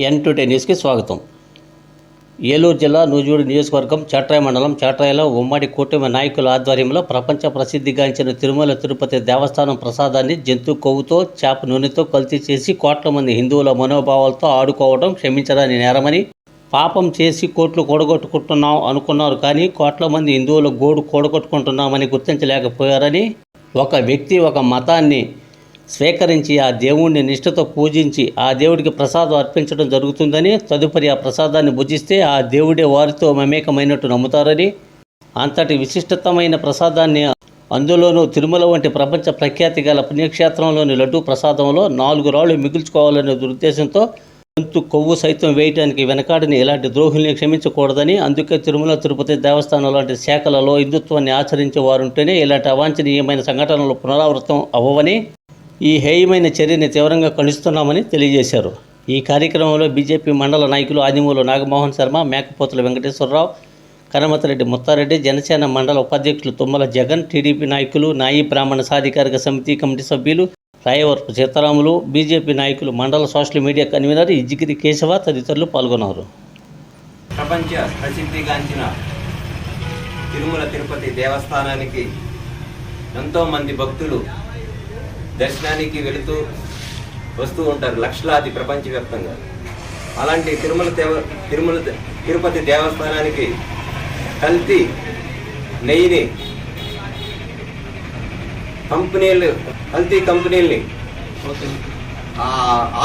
ఎన్ today న్యూస్కి స్వాగతం. ఏలూరు జిల్లా నూజూడు నియోజకవర్గం చాట్రాయ మండలం చాట్రాయలో ఉమ్మడి కూటమి నాయకుల ఆధ్వర్యంలో ప్రపంచ ప్రసిద్ధిగాంచిన తిరుమల తిరుపతి దేవస్థానం ప్రసాదాన్ని జంతు కొవ్వుతో చేప నూనెతో కల్తీ చేసి కోట్ల మంది హిందువుల మనోభావాలతో ఆడుకోవడం క్షమించరాని నేరమని పాపం చేసి కోట్లు కూడగొట్టుకుంటున్నాం అనుకున్నారు కానీ కోట్ల మంది హిందువుల గోడు కూడగొట్టుకుంటున్నామని గుర్తించలేకపోయారని ఒక వ్యక్తి ఒక మతాన్ని స్వీకరించి ఆ దేవుణ్ణి నిష్ఠతో పూజించి ఆ దేవుడికి ప్రసాదం అర్పించడం జరుగుతుందని తదుపరి ఆ ప్రసాదాన్ని భుజిస్తే ఆ దేవుడే వారితో మమేకమైనట్టు నమ్ముతారని అంతటి విశిష్టతమైన ప్రసాదాన్ని అందులోనూ తిరుమల వంటి ప్రపంచ ప్రఖ్యాతి గల పుణ్యక్షేత్రంలోని లడ్డూ ప్రసాదంలో నాలుగు రాళ్ళు మిగుల్చుకోవాలనే దురుద్దేశంతో గొంతు కొవ్వు సైతం వేయటానికి వెనకాడని ఇలాంటి ద్రోహుల్ని క్షమించకూడదని అందుకే తిరుమల తిరుపతి దేవస్థానం లాంటి శాఖలలో హిందుత్వాన్ని ఆచరించే వారుంటేనే ఇలాంటి అవాంఛనీయమైన సంఘటనలు పునరావృతం అవ్వవని ఈ హేయమైన చర్యని తీవ్రంగా కలుస్తున్నామని తెలియజేశారు. ఈ కార్యక్రమంలో బీజేపీ మండల నాయకులు ఆదిమూలు నాగమోహన్ శర్మ మేకపోతుల వెంకటేశ్వరరావు కనమతిరెడ్డి ముత్తారెడ్డి జనసేన మండల ఉపాధ్యక్షులు తుమ్మల జగన్ టీడీపీ నాయకులు నాయి బ్రాహ్మణ సాధికారిక సమితి కమిటీ సభ్యులు రాయవరపు సీతారాములు బీజేపీ నాయకులు మండల social media convener Izzigiri Keshava తదితరులు పాల్గొన్నారు. ప్రపంచ ప్రసిద్ధిగాంచిన తిరుమల తిరుపతి దేవస్థానానికి ఎంతోమంది భక్తులు దర్శనానికి వెళుతూ వస్తూ ఉంటారు లక్షలాది ప్రపంచవ్యాప్తంగా. అలాంటి తిరుమల దేవ తిరుమల తిరుపతి దేవస్థానానికి కల్తీ నెయ్యిని కంపెనీలు కల్తీ కంపెనీల్ని ఆ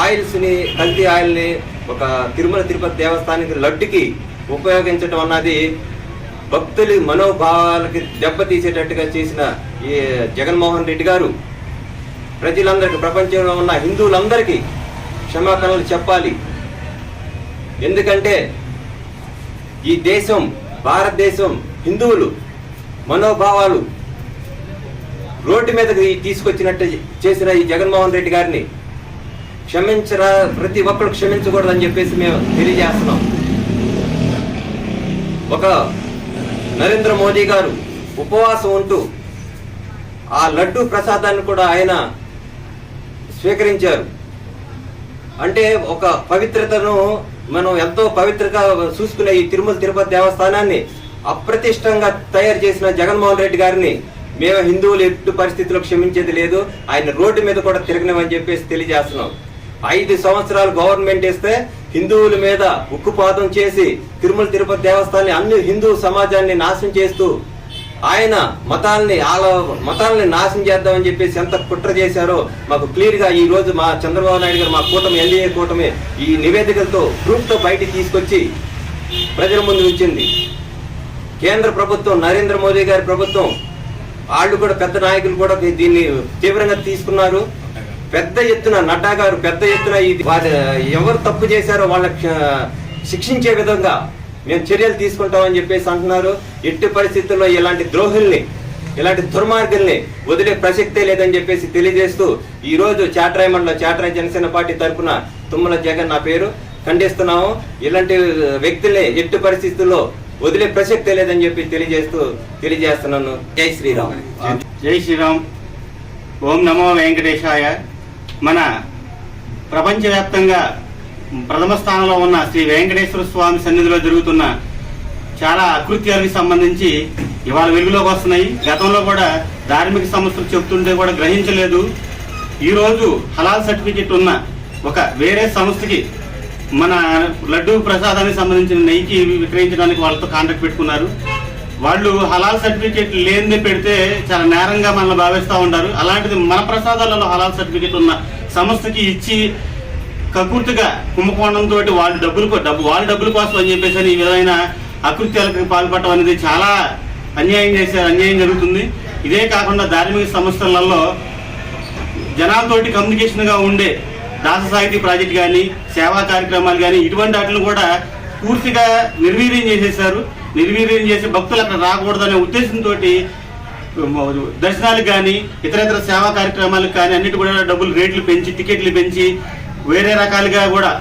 ఆయిల్స్ని కల్తీ ఆయిల్ని ఒక తిరుమల తిరుపతి దేవస్థానానికి లడ్డుకి ఉపయోగించడం అన్నది భక్తుల మనోభావాలకి దెబ్బతీసేటట్టుగా చేసిన ఈ జగన్మోహన్ రెడ్డి గారు ప్రజలందరికీ ప్రపంచంలో ఉన్న హిందువులందరికీ క్షమాపణలు చెప్పాలి. ఎందుకంటే ఈ దేశం భారతదేశం హిందువులు మనోభావాలు రోడ్డు మీదకి తీసుకొచ్చినట్టు చేసిన ఈ జగన్మోహన్ రెడ్డి గారిని క్షమించరా ప్రతి ఒక్కరు క్షమించకూడదని చెప్పేసి మేము తెలియజేస్తున్నాం. ఒక నరేంద్ర మోదీ గారు ఉపవాసం ఉంటూ ఆ లడ్డు ప్రసాదాన్ని కూడా ఆయన స్వీకరించారు. అంటే ఒక పవిత్రతను మనం ఎంతో పవిత్రగా చూసుకునే ఈ తిరుమల తిరుపతి దేవస్థానాన్ని అప్రతిష్టంగా తయారు చేసిన జగన్మోహన్ రెడ్డి గారిని మేము హిందువులు ఎట్టు పరిస్థితుల్లో క్షమించేది లేదు ఆయన రోడ్డు మీద కూడా తిరగనమని చెప్పేసి తెలియజేస్తున్నాం. ఐదు సంవత్సరాలు గవర్నమెంట్ ఇస్తే హిందువుల మీద ఉక్కుపాతం చేసి తిరుమల తిరుపతి దేవస్థానాన్ని అన్ని హిందూ సమాజాన్ని నాశనం చేస్తూ ఆయన మతాల్ని వాళ్ళ మతాల్ని నాశనం చేద్దామని చెప్పేసి ఎంత కుట్ర చేశారో మాకు క్లియర్గా ఈ రోజు మా చంద్రబాబు నాయుడు గారు మా కూటమి ఎన్డీఏ కూటమి ఈ నివేదికలతో ప్రూఫ్తో బయటికి తీసుకొచ్చి ప్రజల ముందు ఉంచింది కేంద్ర ప్రభుత్వం నరేంద్ర మోదీ గారి ప్రభుత్వం వాళ్ళు కూడా పెద్ద నాయకులు కూడా దీన్ని తీవ్రంగా తీసుకున్నారు. పెద్ద ఎత్తున నడ్డా గారు పెద్ద ఎత్తున ఇది వారు ఎవరు తప్పు చేశారో వాళ్ళ శిక్షించే విధంగా మేము చర్యలు తీసుకుంటామని చెప్పేసి అంటున్నారు. ఎట్టి పరిస్థితుల్లో ఇలాంటి ద్రోహుల్ని ఇలాంటి దుర్మార్గుల్ని వదిలే ప్రసక్తే లేదని చెప్పేసి తెలియజేస్తూ ఈ రోజు చాట్రాయ్ మండలం చాట్రాయ్ జనసేన పార్టీ తరఫున తుమ్మల జగన్ నా పేరు. ఖండిస్తున్నాము. ఇలాంటి వ్యక్తులే ఎట్టి పరిస్థితుల్లో వదిలే ప్రసక్తే లేదని చెప్పి తెలియజేస్తూ తెలియజేస్తున్నాను. జై శ్రీరామ్. జై శ్రీరామ్. ఓం నమో వెంకటేశాయ. మన ప్రపంచవ్యాప్తంగా ప్రథమ స్థానంలో ఉన్న శ్రీ వెంకటేశ్వర స్వామి సన్నిధిలో జరుగుతున్న చాలా అకృత్యాలకు సంబంధించి ఇవాళ వెలుగులోకి వస్తున్నాయి. గతంలో కూడా ధార్మిక సంస్థలు చెప్తుంటే కూడా గ్రహించలేదు. ఈరోజు హలాల్ సర్టిఫికెట్ ఉన్న ఒక వేరే సంస్థకి మన లడ్డు ప్రసాదానికి సంబంధించిన నెయ్యికి విక్రయించడానికి వాళ్ళతో కాంట్రాక్ట్ పెట్టుకున్నారు. వాళ్ళు హలాల్ సర్టిఫికేట్ లేనిదే పెడితే చాలా నేరంగా మనల్ని భావిస్తూ ఉంటారు అలాంటిది మన ప్రసాదాలలో హలాల్ సర్టిఫికేట్ ఉన్న సంస్థకి ఇచ్చి కకృతిగా కుంభకోణంతో వాళ్ళ డబ్బులు డబ్బు వాళ్ళ డబ్బుల కోసం అని చెప్పేసి అని ఈ విధమైన అకృత్యాలకు పాల్పడటం అనేది చాలా అన్యాయం చేశారు అన్యాయం జరుగుతుంది. ఇదే కాకుండా ధార్మిక సంస్థలలో జనాలతోటి కమ్యూనికేషన్గా ఉండే దాస సాహితీ ప్రాజెక్ట్ కానీ సేవా కార్యక్రమాలు కానీ ఇటువంటి వాటిని కూడా పూర్తిగా నిర్వీర్యం చేసేసారు నిర్వీర్యం చేసి భక్తులు అక్కడ రాకూడదనే ఉద్దేశంతో దర్శనాలకు కానీ ఇతర ఇతర సేవా కార్యక్రమాలకు కానీ అన్నిటి కూడా డబ్బులు రేట్లు పెంచి టికెట్లు పెంచి వేరే రకాలుగా కూడా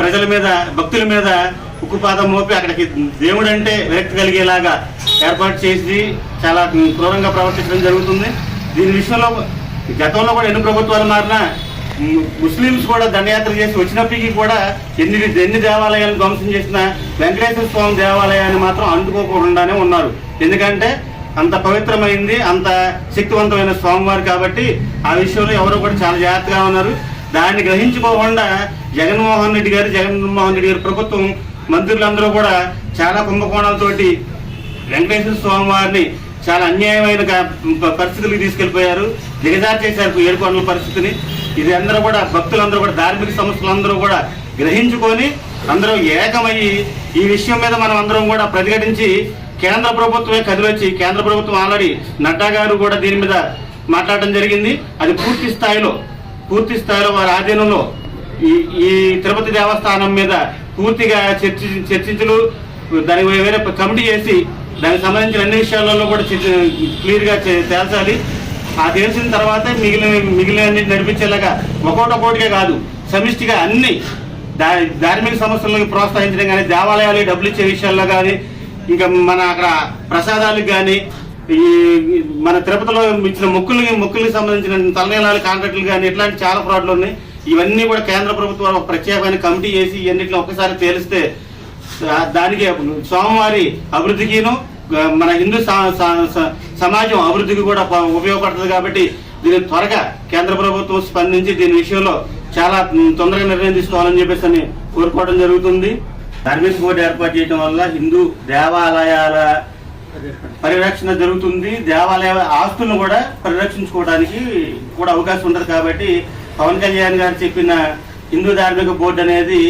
ప్రజల మీద భక్తుల మీద ఉక్కుపాదం మోపి అక్కడికి దేవుడు అంటే విరక్తి కలిగేలాగా ఏర్పాటు చేసి చాలా క్రూరంగా ప్రవర్తించడం జరుగుతుంది. దీని విషయంలో గతంలో కూడా ఎన్ని ప్రభుత్వాలు మారినా ముస్లిమ్స్ కూడా దండయాత్ర చేసి వచ్చినప్పటికీ కూడా ఎన్ని ఎన్ని దేవాలయాలను ధ్వంసం చేసిన వెంకటేశ్వర స్వామి దేవాలయాన్ని మాత్రం అందుకోకుండానే ఉన్నారు. ఎందుకంటే అంత పవిత్రమైంది అంత శక్తివంతమైన స్వామివారు కాబట్టి ఆ విషయంలో ఎవరు కూడా చాలా జాగ్రత్తగా ఉన్నారు. దాన్ని గ్రహించుకోకుండా జగన్మోహన్ రెడ్డి గారు జగన్మోహన్ రెడ్డి గారి ప్రభుత్వం మంత్రులందరూ కూడా చాలా కుంభకోణాలతోటి వెంకటేశ్వర స్వామి వారిని చాలా అన్యాయమైన పరిస్థితులకు తీసుకెళ్ళిపోయారు దిగజారు చేశారు ఏడుకొండల పరిస్థితిని. ఇది అందరూ కూడా భక్తులందరూ కూడా ధార్మిక సంస్థలందరూ కూడా గ్రహించుకొని అందరూ ఏకమయ్యి ఈ విషయం మీద మనం అందరం కూడా ప్రతిఘటించి కేంద్ర ప్రభుత్వమే కదిలొచ్చి కేంద్ర ప్రభుత్వం ఆల్రెడీ నడ్డా గారు కూడా దీని మీద మాట్లాడడం జరిగింది. అది పూర్తి స్థాయిలో పూర్తి స్థాయిలో వారి ఆధీనంలో ఈ ఈ తిరుపతి దేవస్థానం మీద పూర్తిగా చర్చి చర్చించలు దానికి వేరే కమిటీ చేసి దానికి సంబంధించిన అన్ని విషయాలలో కూడా క్లియర్గా తేల్చాలి. ఆ తెలిసిన తర్వాతే మిగిలిన మిగిలిన నడిపించేలాగా ఒక్కోటి ఒక్కోటిగా కాదు సమిష్టిగా అన్ని దా ధార్మిక సంస్థలకు ప్రోత్సహించడం కానీ దేవాలయాలు డబ్బులు ఇచ్చే విషయాల్లో కానీ ఇంకా మన అక్కడ ప్రసాదాలకు కానీ ఈ మన తిరుపతిలో ఇచ్చిన మొక్కుల్ని మొక్కుల్ని సంబంధించిన తలనీలాలు కాంట్రాక్టులు కానీ ఇట్లాంటి చాలా ఫ్రాడ్లు ఉన్నాయి. ఇవన్నీ కూడా కేంద్ర ప్రభుత్వం ఒక ప్రత్యేకమైన కమిటీ చేసి ఇవన్నిట్లో ఒక్కసారి తేలిస్తే దా- దానికి స్వామివారి అభివృద్ధికిను మన హిందూ సమాజం అభివృద్ధికి కూడా ఉపయోగపడుతుంది కాబట్టి దీన్ని త్వరగా కేంద్ర ప్రభుత్వం స్పందించి దీని విషయంలో చాలా తొందరగా నిర్ణయం తీసుకోవాలని చెప్పేసి అని కోరుకోవడం జరుగుతుంది. సర్వీస్ బోర్డు ఏర్పాటు చేయడం వల్ల హిందూ దేవాలయాల పరిరక్షణ జరుగుతుంది. దేవాలయ ఆస్తులను కూడా పరిరక్షించుకోవడానికి కూడా అవకాశం ఉంటుంది కాబట్టి పవన్ కళ్యాణ్ గారు చెప్పిన హిందూ ధార్మిక బోర్డు అనేది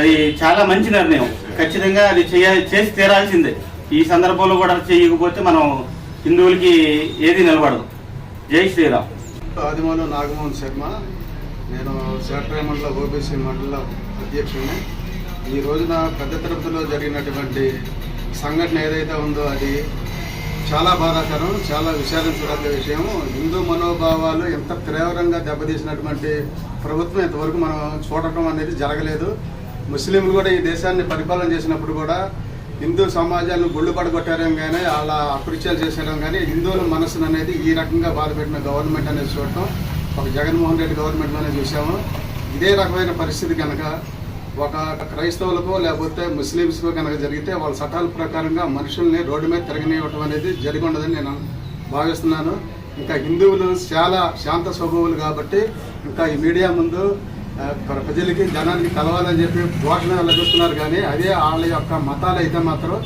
అది చాలా మంచి నిర్ణయం. ఖచ్చితంగా అది చేయ చేసి తీరాల్సిందే. ఈ సందర్భంలో కూడా చేయకపోతే మనం హిందువులకి ఏది నిలబడదు. జై శ్రీరామ్. ఆదిమూలం నాగమోహన్ శర్మ. నేను సెక్రటరీ మండల ఓబీసీ మండల అధ్యక్షుడిని ఈ రోజున పెద్ద తిరుపతిలో జరిగినటువంటి సంఘటన ఏదైతే ఉందో అది చాలా బాధాకరం చాలా విషాదించదగ్గ విషయం హిందూ మనోభావాలు ఎంత తీవ్రంగా దెబ్బతీసినటువంటి ప్రభుత్వం ఇంతవరకు మనం చూడటం అనేది జరగలేదు. ముస్లింలు కూడా ఈ దేశాన్ని పరిపాలన చేసినప్పుడు కూడా హిందూ సమాజాన్ని గుళ్ళు పడగొట్టడం కానీ అలా అకృత్యాలు చేసేయడం కానీ హిందువుల మనసును అనేది ఈ రకంగా బాధపెట్టిన గవర్నమెంట్ అనేది చూడటం ఒక జగన్మోహన్ రెడ్డి గవర్నమెంట్ అనేది చూసాము. ఇదే రకమైన పరిస్థితి కనుక ఒక క్రైస్తవులకు లేకపోతే ముస్లిమ్స్కు కనుక జరిగితే వాళ్ళ చట్టాల ప్రకారంగా మనుషుల్ని రోడ్డు మీద తిరగనివ్వటం అనేది జరిగి ఉండదని నేను భావిస్తున్నాను. ఇంకా హిందువులు చాలా శాంత స్వభావులు కాబట్టి ఇంకా ఈ మీడియా ముందు ప్రజలకి జనానికి కలవాలని చెప్పి ఘోషణ లభిస్తున్నారు కానీ అదే వాళ్ళ యొక్క మతాలు అయితే మాత్రం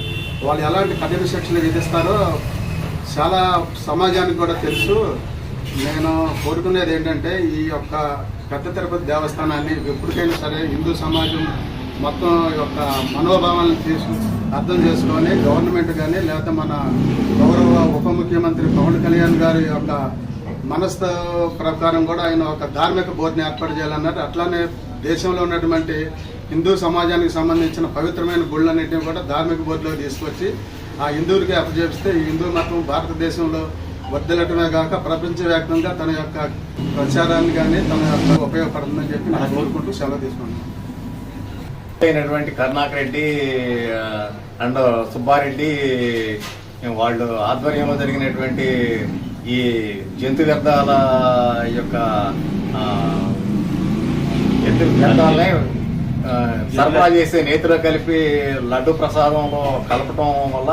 వాళ్ళు ఎలాంటి కఠిన శిక్షణ విధిస్తారో చాలా సమాజానికి కూడా తెలుసు. నేను కోరుకునేది ఏంటంటే ఈ యొక్క పెద్ద తిరుపతి దేవస్థానాన్ని ఎప్పటికైనా సరే హిందూ సమాజం మొత్తం యొక్క మనోభావాలను తీసు అర్థం చేసుకొని గవర్నమెంట్ కానీ లేకపోతే మన గౌరవ ఉప ముఖ్యమంత్రి పవన్ కళ్యాణ్ గారి యొక్క మనస్త ప్రకారం కూడా ఆయన ఒక ధార్మిక బోర్డుని ఏర్పాటు చేయాలన్నారు. అట్లానే దేశంలో ఉన్నటువంటి హిందూ సమాజానికి సంబంధించిన పవిత్రమైన గుళ్ళన్నింటినీ కూడా ధార్మిక బోర్డులో తీసుకొచ్చి ఆ హిందువులకి అప్పచెప్పిస్తే ఈ హిందూ మతం భారతదేశంలో వర్ధిల్లటమే కాక ప్రపంచవ్యాప్తంగా తన యొక్క ప్రచారాన్ని కానీ తన యొక్క ఉపయోగపడుతుందని చెప్పి నేను కోరుకుంటూ సెలవు తీసుకుంటున్నాను అయినటువంటి కరుణాకర్ రెడ్డి అండ్ సుబ్బారెడ్డి వాళ్ళు ఆధ్వర్యంలో జరిగినటువంటి ఈ జంతు వ్యర్థాల యొక్క జంతు వ్యర్థాలనే సరఫరా చేసే నేతిలో కలిపి లడ్డు ప్రసాదంలో కలపటం వల్ల